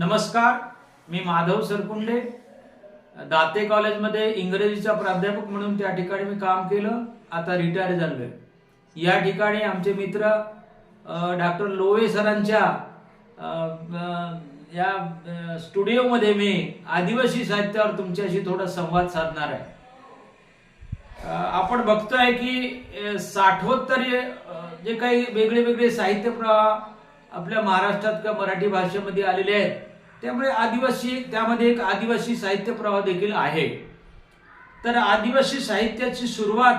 नमस्कार मी माधव सरकुंडे. दाते कॉलेजमध्ये इंग्रजीचा प्राध्यापक म्हणून त्या ठिकाणी मी काम केलं आता रिटायर झालोय. या ठिकाणी आमचे मित्र डॉक्टर लोवे सरांच्या या स्टुडिओमध्ये मी आदिवासी साहित्यावर तुमच्याशी थोडा संवाद साधणार आहे. आपण बघतोय की अ, जे काही वेगळे वेगळे साहित्य प्रवाह आपल्या महाराष्ट्रात किंवा मराठी भाषेमध्ये आलेले आहेत त्यामुळे आदिवासी त्यामध्ये एक आदिवासी साहित्य प्रवाह देखील आहे. तर आदिवासी साहित्याची सुरुवात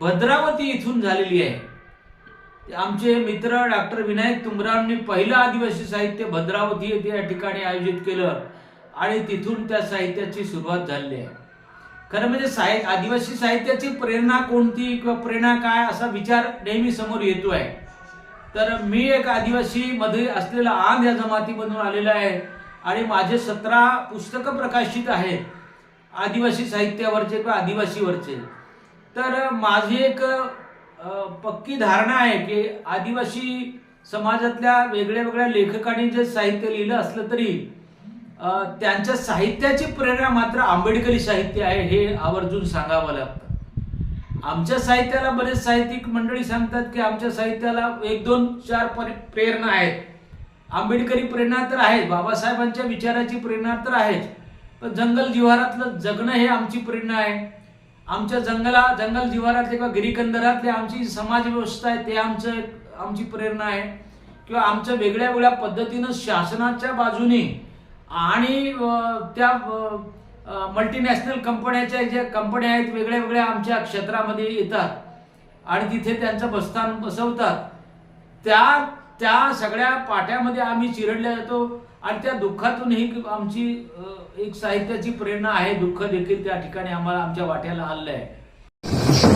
भद्रावती इथून झालेली आहे. आमचे मित्र डॉक्टर विनायक तुंगरावांनी पहिलं आदिवासी साहित्य भद्रावती येथे या ठिकाणी आयोजित केलं आणि तिथून त्या साहित्याची सुरुवात झालेली आहे. खरं म्हणजे साहि आदिवासी साहित्याची प्रेरणा कोणती किंवा प्रेरणा काय असा विचार नेहमी समोर येतो आहे. तर मी एक आदिवासी मध्ये असलेला आंध या जमातीमधून आलेला आहे. आणि माझे सतरा पुस्तकं प्रकाशित आहेत. आदिवासी साहित्यावरचे किंवा आदिवासीवरचे. तर माझी एक पक्की धारणा आहे की आदिवासी समाजातल्या वेगळ्या वेगळ्या लेखकांनी जे साहित्य लिहिलं असलं तरी त्यांच्या साहित्याची प्रेरणा मात्र आंबेडकरी साहित्य आहे हे आवर्जून सांगावं लागतं. आमच्या साहित्याला बरेच साहित्यिक मंडळी सांगतात की आमच्या साहित्याला एक दोन चार परि- प्रेरणा आहेत. आंबेडकरी प्रेरणा तर आहेच बाबासाहेबांच्या विचाराची प्रेरणा तर आहेच. पण जंगल जिव्हारातलं जगणं हे आमची प्रेरणा आहे. आमच्या जंगला जंगल जिव्हारातले किंवा गिरीकंदरातले आमची समाज व्यवस्था आहे ते आमचं आमची प्रेरणा आहे. किंवा आमच्या वेगळ्या वेगळ्या पद्धतीनं शासनाच्या बाजूने आणि त्या मल्टीनॅशनल कंपन्याच्या ज्या कंपन्या आहेत वेगळ्या वेगळ्या आमच्या क्षेत्रामध्ये येतात. आणि तिथे त्यांचं बस्तान बसवतात. त्या त्या सगळ्या पाट्यामध्ये आम्ही चिरडल्या जातो आणि त्या दुःखातून ही आमची एक साहित्याची प्रेरणा आहे. दुःख देखील त्या ठिकाणी आम्हाला आमच्या वाट्याला आलेलं आहे.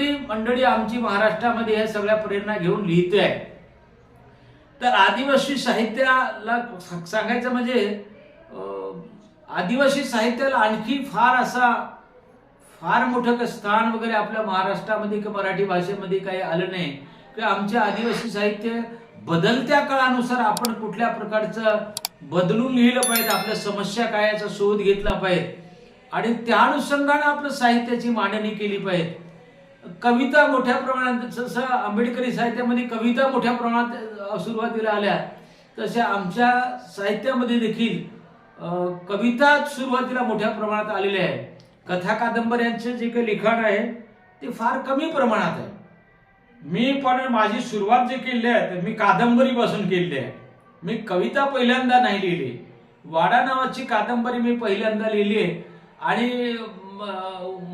एवढी मंडळी आमची महाराष्ट्रामध्ये ह्या सगळ्या प्रेरणा घेऊन लिहिते आहे तर आदिवासी साहित्याला सांगायचं म्हणजे आदिवासी साहित्याला आणखी फार असा फार मोठं काही स्थान वगैरे आपल्या महाराष्ट्रामध्ये किंवा मराठी भाषेमध्ये काही आलं नाही. की आमचे आदिवासी साहित्य बदलत्या काळानुसार आपण कुठल्या प्रकारचं बदलून लिहिलं पाहिजे आपल्या समस्या काय याचा शोध घेतला पाहिजे. आणि त्या अनुषंगाने आपलं साहित्याची मांडणी केली पाहिजे. कविता मोठ्या प्रमाणात जसं आंबेडकरी साहित्यामध्ये कविता मोठ्या प्रमाणात सुरुवातीला आल्या तशा आमच्या साहित्यामध्ये देखील कविता सुरुवातीला मोठ्या प्रमाणात आलेल्या आहे कथा कादंबऱ्यांचे जे काही लिखाण आहे ते फार कमी प्रमाणात आहे. मी पण माझी सुरुवात जे केली आहे तर मी कादंबरीपासून केली आहे. मी कविता पहिल्यांदा नाही लिहिली. वाडा नावाची कादंबरी मी पहिल्यांदा लिहिली आहे. आणि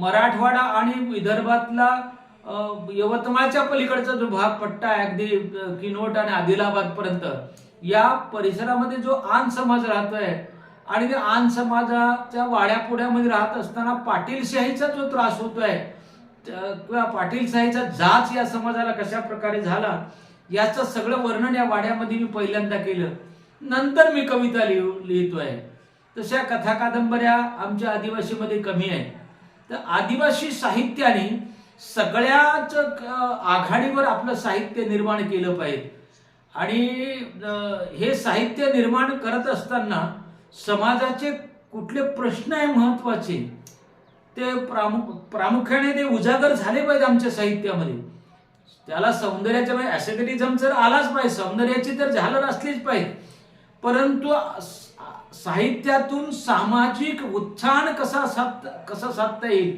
मराठवाडा आणि विदर्भातला यवतमाळच्या पलीकडचा जो भाग पट्टा आहे अगदी किनवट आणि आदिलाबाद पर्यंत या परिसरामध्ये जो आन समाज राहतोय आणि त्या आन समाजाच्या वाड्यापुड्यामध्ये राहत असताना पाटीलशाहीचा जो त्रास होतोय किंवा पाटीलशाहीचा जाच या समाजाला कशा प्रकारे झाला याचं सगळं वर्णन या वाड्यामध्ये मी पहिल्यांदा केलं. नंतर मी कविता लिहू लिहितोय. तशा कथा कादंबऱ्या आमच्या आदिवासीमध्ये कमी आहेत. तर आदिवासी साहित्याने सगळ्याच आघाडीवर आपलं साहित्य निर्माण केलं पाहिजे. आणि हे साहित्य निर्माण करत असताना समाजाचे कुठले प्रश्न आहे महत्त्वाचे ते प्रामु प्रामुख्याने ते उजागर झाले पाहिजे आमच्या साहित्यामध्ये. त्याला सौंदर्याच्या म्हणजे ॲसेथेटिझम जर आलाच पाहिजे सौंदर्याची तर झालर असलीच पाहिजे. परंतु साहित्यातून सामाजिक उत्थान कसा साधता कसा साधता येईल?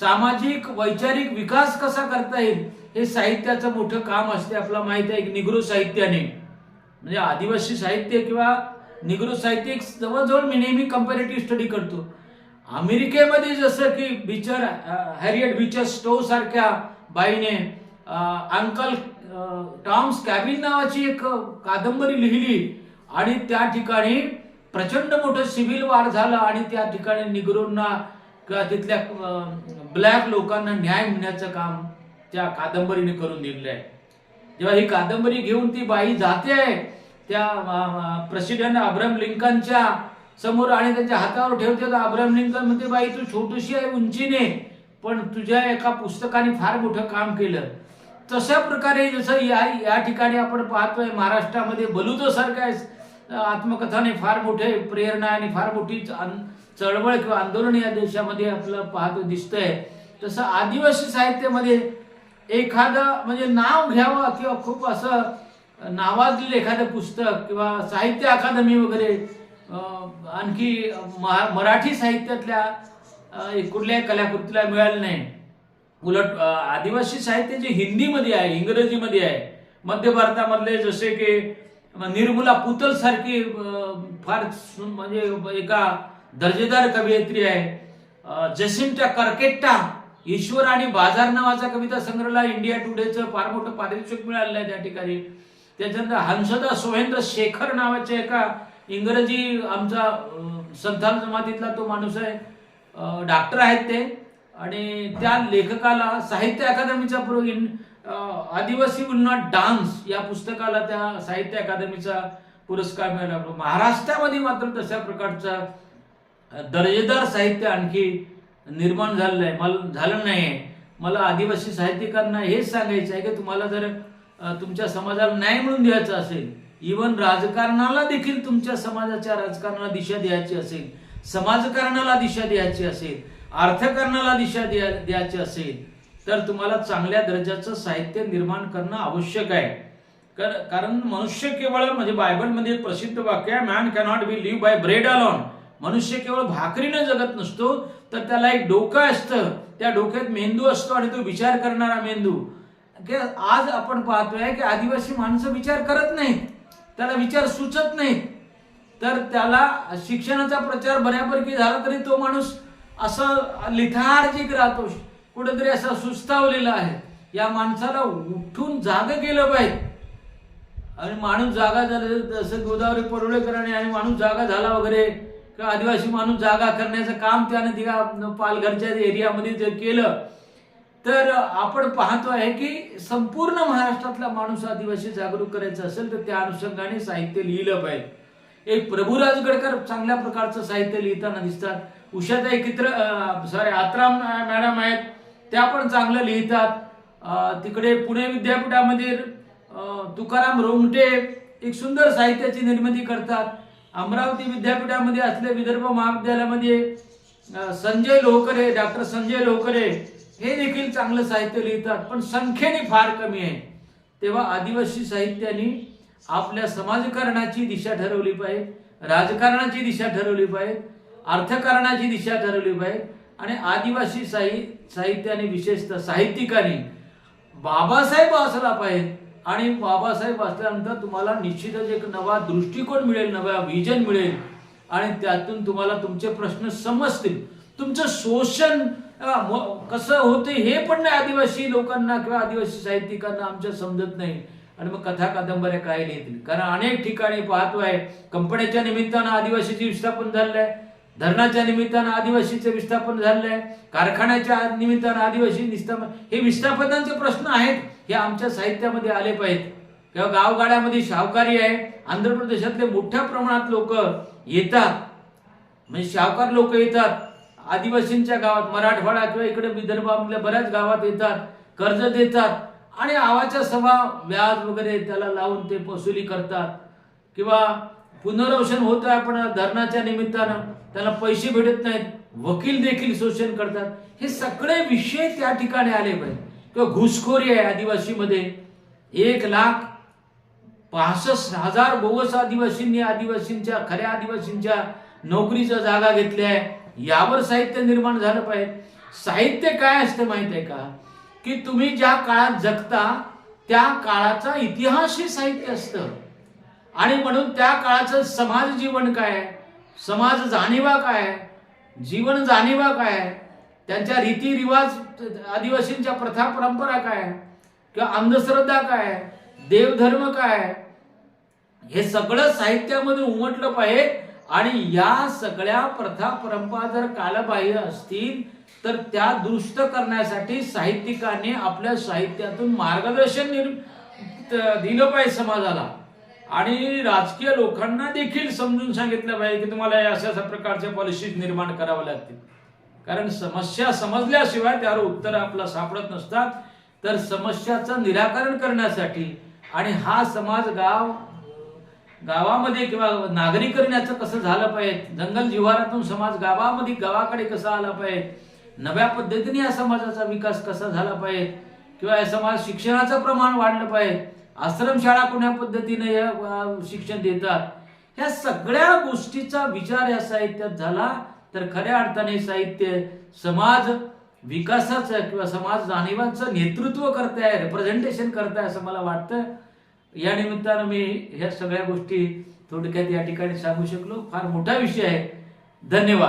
सामाजिक वैचारिक विकास कसा करता येईल? हे साहित्याचं मोठं काम असते. आपल्याला माहीत आहे की निग्रो साहित्याने. म्हणजे आदिवासी साहित्य किंवा निग्रो साहित्य जवळजवळ मी नेहमी कम्पॅरेटिव्ह स्टडी करतो. अमेरिकेमध्ये जसं की बिचर हॅरियट बिचर स्टो सारख्या बाईने अंकल टॉम्स कॅबिन नावाची एक कादंबरी लिहिली आणि त्या ठिकाणी प्रचंड मोठं सिव्हिल वार झालं आणि त्या ठिकाणी निग्रोंना किंवा तिथल्या ब्लॅक लोकांना न्याय मिळण्याचं काम त्या कादंबरीने करून दिलेलं आहे. जेव्हा ही कादंबरी घेऊन ती बाई जाते आहे त्या प्रेसिडेंट अब्राहम लिंकनच्या समोर आणि त्यांच्या हातावर ठेवते तर अब्राहम लिंकन म्हणते बाई तू छोटीशी आहे उंचीने पण तुझ्या एका पुस्तकाने फार मोठं काम केलं. तशा प्रकारे जसं या या ठिकाणी आपण पाहतोय महाराष्ट्रामध्ये बलुतो आहे. आत्मकथाने फार मोठे प्रेरणा आणि फार मोठी आन- चळवळ किंवा आंदोलन या देशामध्ये आपलं पाहतो दिसतंय. तसं आदिवासी साहित्यामध्ये एखादं म्हणजे नाव घ्यावं किंवा खूप असं नावाजलेलं एखादं पुस्तक किंवा साहित्य अकादमी वगैरे आणखी महा- मराठी साहित्यातल्या कुठल्याही कलाकृतीला मिळालं नाही. उलट आदिवासी साहित्य जे हिंदीमध्ये आहे इंग्रजीमध्ये आहे मध्य भारतामधले जसे की निर्मला पुतल सारखी फार सु- म्हणजे एका दर्जेदार कवयित्री आहे. जसिंटा करकेट्टा ईश्वर आणि बाजार नावाचा कविता संग्रहाला इंडिया टुडेचं फार मोठं पारितोषिक मिळालेलं आहे त्या ठिकाणी. त्याच्यानंतर हंसदा सोहेंद्र शेखर नावाच्या एका इंग्रजी आमचा संथाल जमातीतला तो माणूस आहे. डॉक्टर आहेत ते. आणि त्या लेखकाला साहित्य अकादमीचा पुर- आदिवासी विल नॉट डान्स या पुस्तकाला त्या साहित्य अकादमीचा पुरस्कार मिळाला. महाराष्ट्रामध्ये मात्र तशा प्रकारचा दर्जेदार साहित्य आणखी निर्माण झालं आहे मला झालं नाही मला आदिवासी साहित्यिकांना हेच सांगायचं आहे की तुम्हाला जर तुमच्या समाजाला न्याय मिळून द्यायचा असेल इवन राजकारणाला देखील तुमच्या समाजाच्या राजकारणाला दिशा द्यायची असेल समाजकारणाला दिशा द्यायची असेल अर्थकारणाला दिशा द्या द्यायची असेल तर तुम्हाला चांगल्या दर्जाचं साहित्य निर्माण करणं आवश्यक आहे. कर- कारण मनुष्य केवळ म्हणजे बायबलमध्ये एक प्रसिद्ध वाक्य आहे man cannot be live by bread alone मनुष्य केवळ भाकरीनं जगत नसतो तर त्याला एक डोकं असतं. त्या डोक्यात मेंदू असतो आणि तो विचार करणारा मेंदू. की आज आपण पाहतोय की आदिवासी माणसं विचार करत नाहीत. त्याला विचार सुचत नाहीत. तर त्याला शिक्षणाचा प्रचार बऱ्यापैकी झाला तरी तो माणूस असं लिथार्जिक राहतो. कुठेतरी असा सुस्तावलेला आहे. या माणसाला उठून जाग केलं पाहिजे. आणि माणूस जागा झाला जसं गोदावरी परुळेकरांनी आणि माणूस जागा झाला वगैरे किंवा आदिवासी माणूस जागा करण्याचं काम त्याने तिघा पालघरच्या एरियामध्ये जर केलं तर आपण पाहतो आहे की संपूर्ण महाराष्ट्रातला माणूस आदिवासी जागरूक करायचा असेल तर त्या अनुषंगाने साहित्य लिहिलं पाहिजे. एक प्रभुराज गडकर चांगल्या प्रकारचं साहित्य लिहिताना दिसतात. उषाताई कित्र सॉरी आत्राम मॅडम आहेत. त्या पण चांगलं लिहितात. तिकडे पुणे विद्यापीठामध्ये तुकाराम रोमटे एक सुंदर साहित्याची निर्मिती करतात. अमरावती विद्यापीठामध्ये असले विदर्भ महाविद्यालयामध्ये संजय लोहकरे डॉक्टर संजय लोहकरे हे देखील चांगलं साहित्य लिहितात. पण संख्येने फार कमी आहे. तेव्हा आदिवासी साहित्याने आपल्या समाजकारणाची दिशा ठरवली पाहिजे राजकारणाची दिशा ठरवली पाहिजे अर्थकारणाची दिशा ठरवली पाहिजे. आणि आदिवासी साहि साहित्याने विशेषतः साहित्यिकाने बाबासाहेब असला पाहिजे. आणि बाबासाहेब असल्यानंतर तुम्हाला निश्चितच एक नवा दृष्टिकोन मिळेल नव्या विजन मिळेल. आणि त्यातून तुम्हाला तुमचे प्रश्न समजतील. तुमचं शोषण कसं होते हे पण नाही आदिवासी लोकांना किंवा आदिवासी साहित्यिकांना आमच्या समजत नाही. आणि मग कथा कादंबऱ्या काय लिहितील? कारण अनेक ठिकाणी पाहतोय कंपन्याच्या निमित्तानं आदिवासीची विस्थापन झालेलं आहे. धरणाच्या निमित्तानं आदिवासीचे विस्थापन झालेलं आहे कारखान्याच्या निमित्तानं आदिवासी विस्थापन हे विस्थापनांचे प्रश्न आहेत हे आमच्या साहित्यामध्ये आले पाहिजेत. किंवा गावगाड्यामध्ये शावकारी आहे. आंध्र प्रदेशातले मोठ्या प्रमाणात लोक येतात. म्हणजे शावकार लोक येतात. आदिवासींच्या गावात मराठवाडा किंवा इकडे विदर्भामधल्या बऱ्याच गावात येतात कर्ज देतात. आणि आवाच्या सभा व्याज वगैरे त्याला लावून ते वसुली करतात. किंवा पुनर्वसन होत आहे धरणाच्या निमित्तानं. त्याला पैसे भेटत नाहीत. वकील देखील शोषण करतात. हे सगळे विषय त्या ठिकाणी आले पाहिजे. किंवा घुसखोरी आहे आदिवासीमध्ये. एक लाख पासष्ट हजार बोगस आदिवासींनी आदिवासींच्या खऱ्या आदिवासींच्या नोकरीच्या जागा घेतल्या आहे. यावर साहित्य निर्माण झालं पाहिजे. साहित्य काय असतं माहीत आहे का? की तुम्ही ज्या काळात जगता त्या काळाचा इतिहास हे साहित्य असतं. आणि म्हणून त्या काळाचं समाज जीवन काय आहे? समाज जाणीवा काय आहे? जीवन जाणीवा काय आहे? त्यांच्या रीतीरिवाज आदिवासींच्या प्रथा परंपरा काय आहे? किंवा अंधश्रद्धा काय आहे? देवधर्म काय आहे? हे सगळं साहित्यामध्ये उमटलं पाहिजे. आणि या सगळ्या प्रथा परंपरा जर कालबाह्य असतील तर त्या दुरुस्त करण्यासाठी साहित्यिकांनी आपल्या साहित्यातून मार्गदर्शन निर्- दिलं पाहिजे समाजाला. आणि राजकीय लोकांना देखील समजून सांगितलं पाहिजे की तुम्हाला या अशा अशा प्रकारच्या पॉलिसीज निर्माण कराव्या लागतील. कारण समस्या समजल्याशिवाय त्यावर उत्तर आपला सापडत नसतात. तर समस्याचं निराकरण करण्यासाठी आणि हा समाज गाव गावामध्ये किंवा नागरीकरणाचं कसं झालं पाहिजे जंगल जिव्हारातून समाज गावामध्ये गावाकडे कसा आला पाहिजे नव्या पद्धतीने या समाजाचा विकास कसा झाला पाहिजे किंवा या समाज शिक्षणाचं प्रमाण वाढलं पाहिजे आश्रमशाळा कोण्या पद्धतीने या शिक्षण देतात? ह्या सगळ्या गोष्टीचा विचार या साहित्यात झाला. तर खऱ्या अर्थाने साहित्य समाज विकासाचं किंवा समाज जाणीवांचं नेतृत्व करताय रिप्रेझेंटेशन करताय असं मला वाटतं. या निमित्तानं मी ह्या सगळ्या गोष्टी थोडक्यात या ठिकाणी सांगू शकलो. फार मोठा विषय आहे. धन्यवाद.